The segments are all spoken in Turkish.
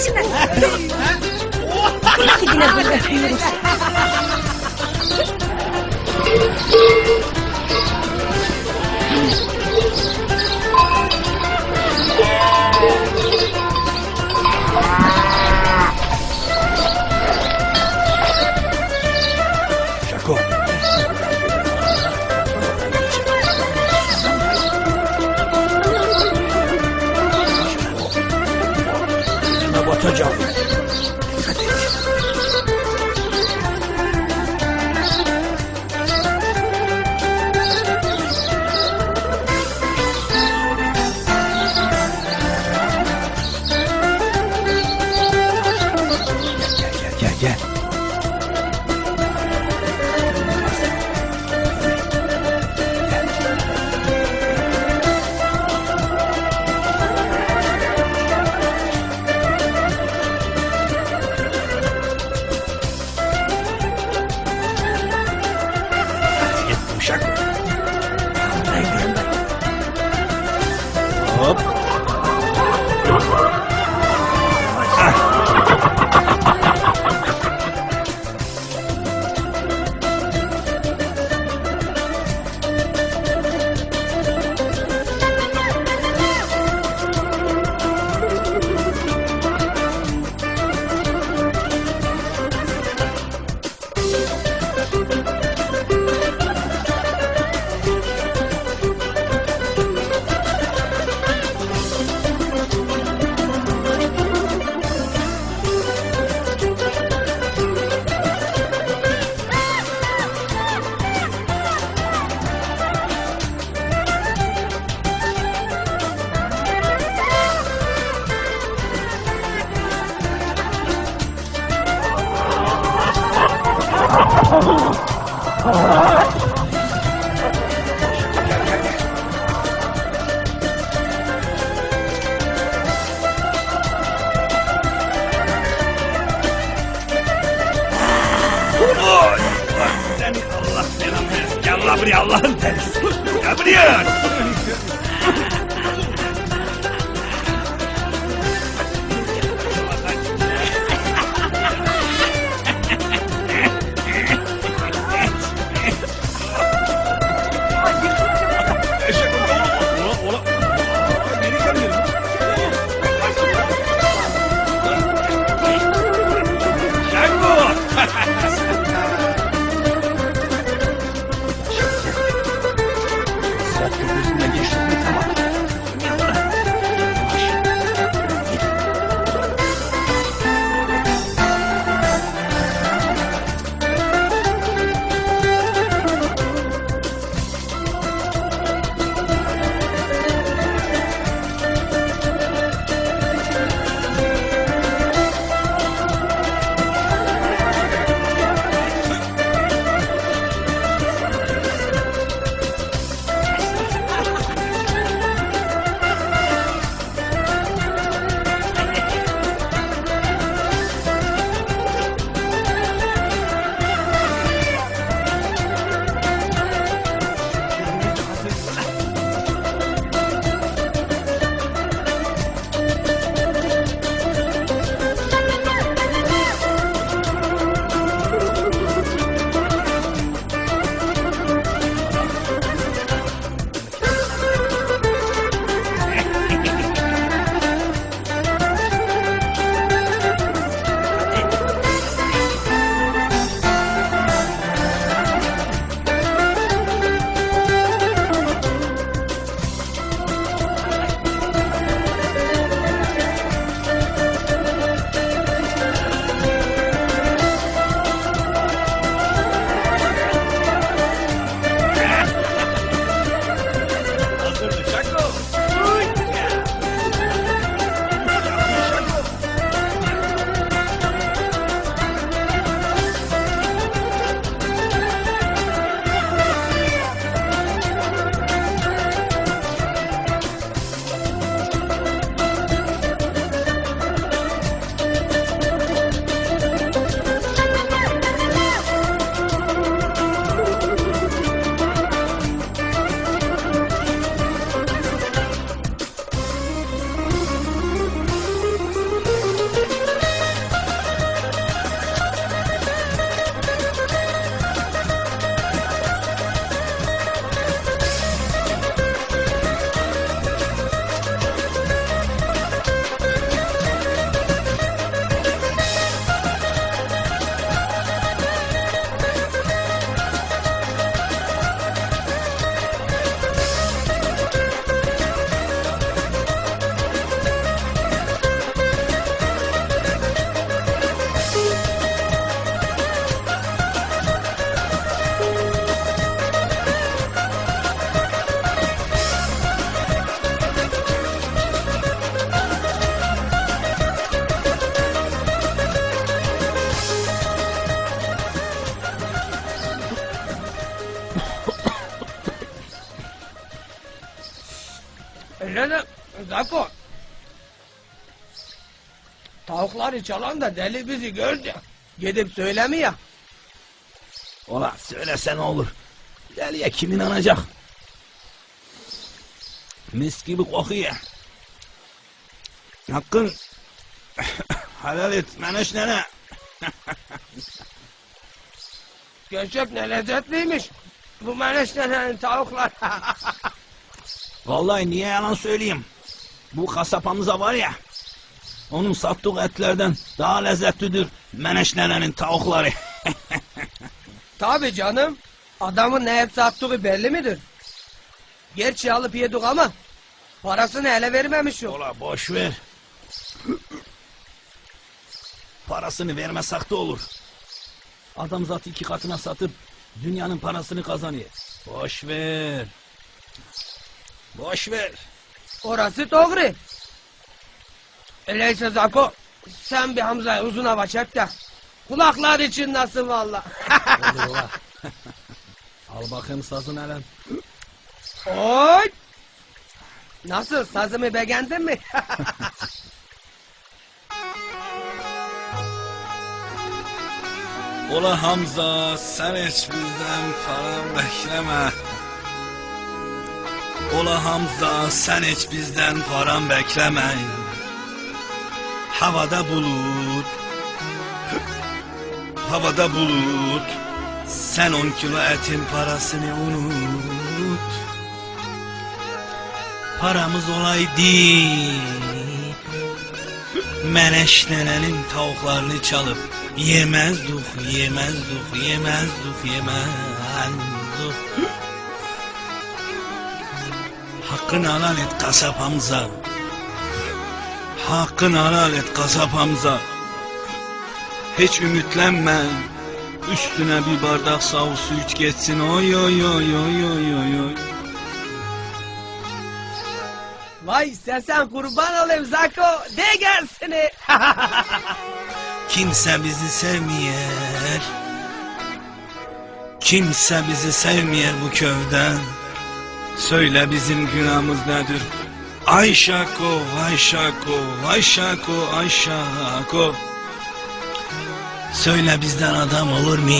Nasıl ben? Bırak gidin. Bırak gidin. Tavukları çalan da deli bizi gördü. Gidip söylemiyor. Ola söylese ne olur. Deliye kim inanacak? Mis gibi kokuyor. Hakkın helal et Meneş nene. Köşep ne lezzetliymiş. Bu meneşlenen tavuklar. Vallahi niye yalan söyleyeyim? Bu kasapamıza var ya. Onun sattığı etlerden daha lezzetlidir Meneş nenenin tavukları. Tabi canım. Adamın ne hep sattığı belli midir? Gerçi alıp yedik ama parasını ele vermemiş yok. Ola boş ver. Parasını vermesek de olur. Adam zaten iki katına satıp dünyanın parasını kazanıyor. Boş ver. Boş ver. Orası doğru. Öyleyse Zako sen bir Hamza'ya uzun hava çek de kulaklar için nasıl valla. Olur. Al bakayım sazın hele. Oy! Nasıl sazımı beğendin mi? Ola Hamza sen hiç bizden param bekleme. Ola Hamza sen hiç bizden param bekleme. Havada bulut. Havada bulut. Sen on kilo etin parasını unut. Paramız olaydı. Meneşlenenin tavuklarını çalıp yemezdik, yemezdik, yemezdik, yemezdik. Hakkını helal et kasap Hamza. Hakkını helal et kasap Hamza. Hiç ümitlenme. Üstüne bir bardak soğuk su iç geçsin. Oy oy oy oy oy oy oy. Vay sen kurban olayım Zako. De gelsini. Kimse bizi sevmiyor. Kimse bizi sevmiyor bu köyden. Söyle bizim günahımız nedir? Ayşako, Ayşako, Ayşako, Ayşako. Söyle bizden adam olur mu?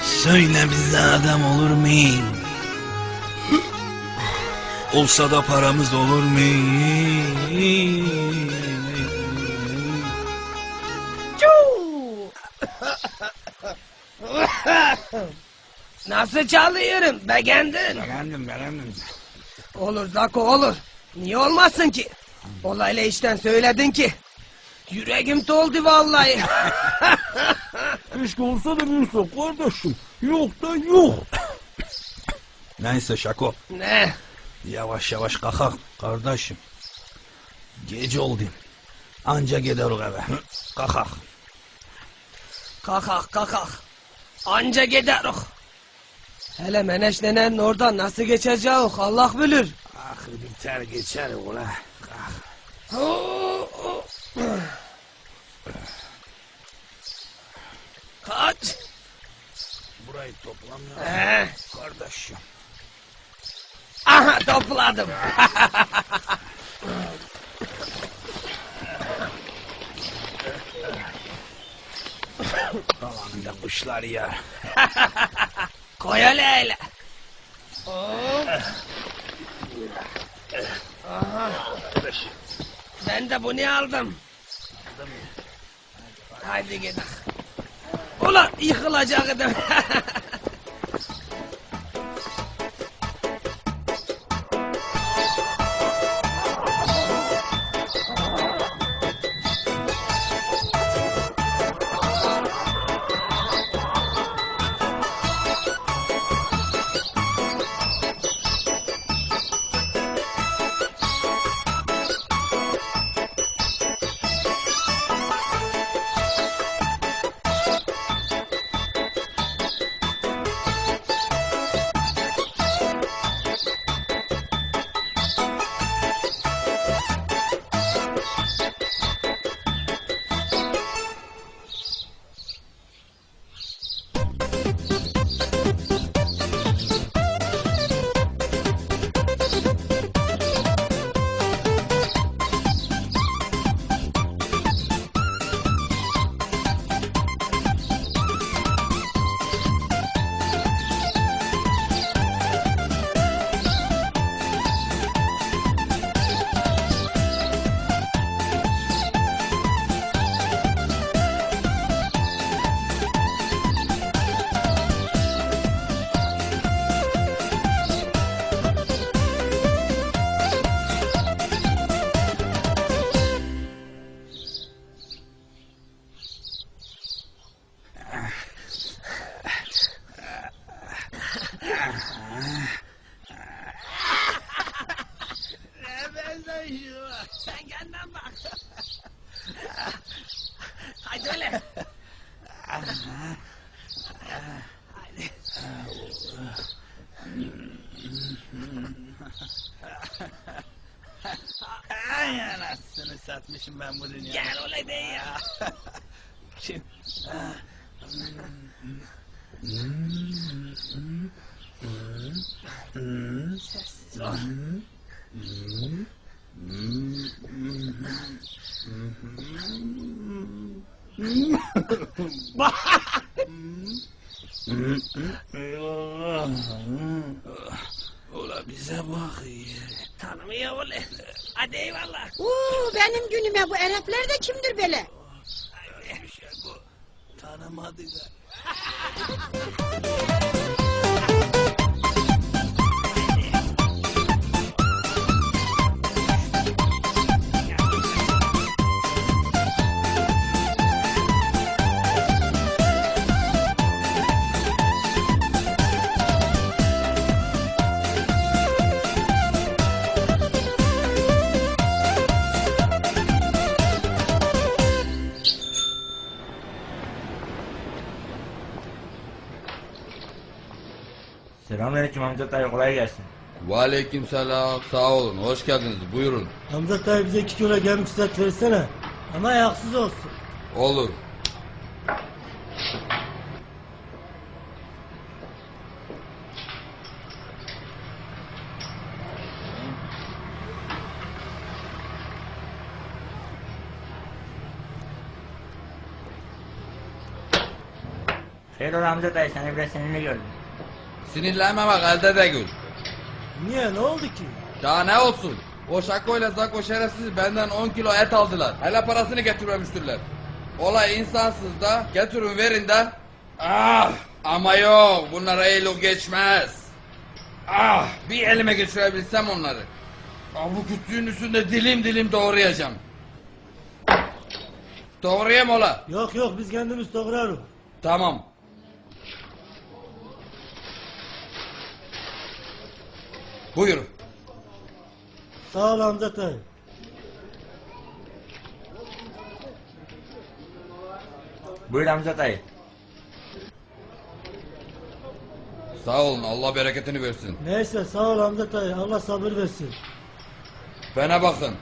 Söyle bizden adam olur mu? Olsa da paramız olur mu? Çuu! Nasıl çalıyorum? Beğendin. Beğendim, beğendim. Olur Zako olur. Niye olmasın ki? Olayla işten söyledin ki. Yüreğim doldu vallahi. Keşke olsa da bilsem kardeşim. Yok da yok. Neyse Şako. ne? Yavaş yavaş kalkak kardeşim. Gece oldu. Anca giderik eve. Kalkak. Kakak kakak. Anca giderik. Hele meneşlenen oradan nasıl geçeceğiz Allah bilir. Ah biter geçer ula. Kalk. Kaç. Burayı toplamıyor Ee, kardeşim. aha topladım. Kalanında kuşlar yer. Koy hele. Hop. Aha. Ben de bunu aldım. Haydi gidelim. Ulan yıkılacaktım. Ay satmışım ben bu dünyada. Gel olay be ya. Kim? Sessiz ol. Ola bize bak iyi. Tanımıyor ola. Hadi eyvallah. Oo, benim günüme bu Araplar da kimdir böyle? Ay, bir şey bu. Tanımadı da. Selamünaleyküm Hamza dayı kolay gelsin. Aleykümselam sağ olun hoş geldiniz buyurun. Hamza dayı bize iki kilo gelmiş set versene. Ama ayaksız olsun. Olur. Ola Hamza dayı seni biraz seninle gördüm. Sinirlenme bak elde de gül. Niye ne oldu ki? Daha ne olsun? O Şako ile Zako şerefsiz benden 10 kilo et aldılar. Hele parasını getirmemiştirler. Olay insansız da getirin verin de. Ah ama yok bunlara el geçmez. Ah bir elime geçirebilsem onları. Ah, bu kütüğün üstünde dilim dilim doğrayacağım. Doğrayayım ola. Yok yok biz kendimiz doğrarız. Tamam. Buyurun. Sağ ol Hamza dayı. Buyur Hamza dayı. Sağ olun Allah bereketini versin. Neyse sağ ol Hamza dayı. Allah sabır versin. Bana bakın.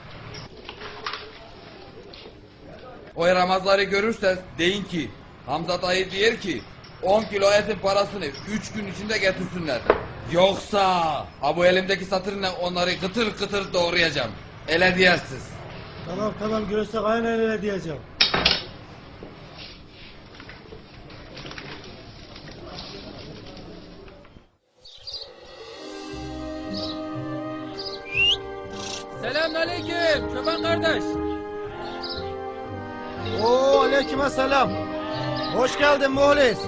O yaramazları görürseniz deyin ki Hamza dayı diyor ki 10 kilo etin parasını 3 gün içinde getirsinler. Yoksa ha bu elimdeki satırla onları kıtır kıtır doğrayacağım. Ele diyersiz. Tamam tamam görürsek aynen öyle diyeceğim. Selamünaleyküm çoban kardeş. Oo aleyküm selam. Hoş geldin Muhlis.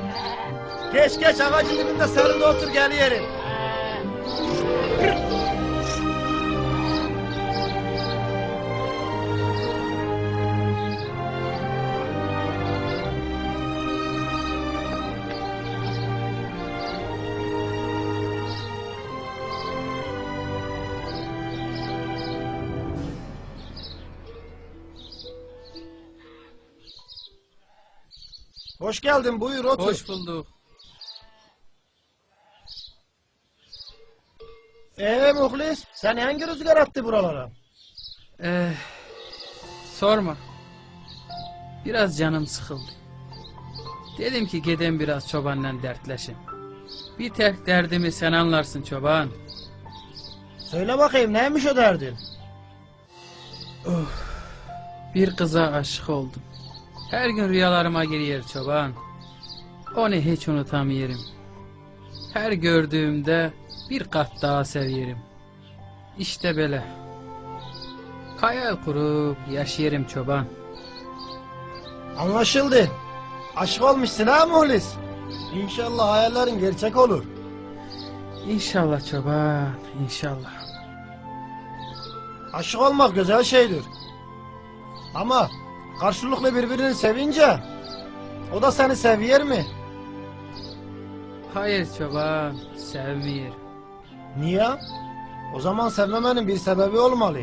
Geç geç ağacın dibinde serinde otur gel yerin. Hoş geldin buyur otur. Hoş bulduk. Ee Muhlis sen hangi rüzgar attı buralara? Eh, sorma. Biraz canım sıkıldı. Dedim ki gidem biraz çobanla dertleşin. Bir tek derdimi sen anlarsın çoban. Söyle bakayım neymiş o derdin? Bir kıza aşık oldum. Her gün rüyalarıma giriyor çoban. Onu hiç unutamıyorum. Her gördüğümde bir kat daha seviyorum. İşte böyle. Hayal kurup yaşıyorum çoban. Anlaşıldı. Aşık olmuşsun ha Muhlis. İnşallah hayallerin gerçek olur. İnşallah çoban, inşallah. Aşık olmak güzel şeydir. Ama karşılıklı birbirini sevince o da seni seviyor mi? Hayır çoban, sevmiyor. Niye? O zaman sevmemenin bir sebebi olmalı.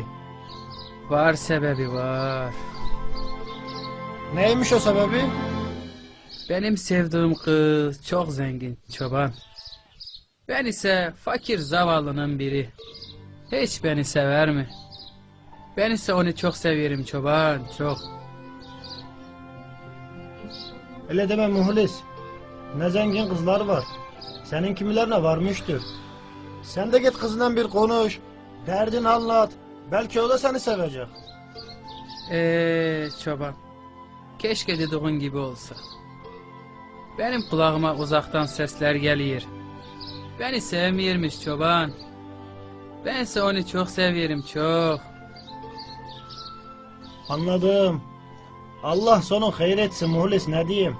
Var sebebi var. Neymiş o sebebi? Benim sevdiğim kız çok zengin çoban. Ben ise fakir zavallının biri. Hiç beni sever mi? Ben ise onu çok severim çoban, çok. Öyle deme muhlis. Ne zengin kızlar var. Senin kimilerine varmıştır. Sen de git kızından bir konuş. Derdini anlat. Belki o da seni sevecek. Eee çoban. Keşke dediğin gibi olsa. Benim kulağıma uzaktan sesler geliyor. Beni sevmiyormuş çoban. Bense onu çok severim çok. Anladım. Allah sonun hayır etsin muhlis ne diyeyim.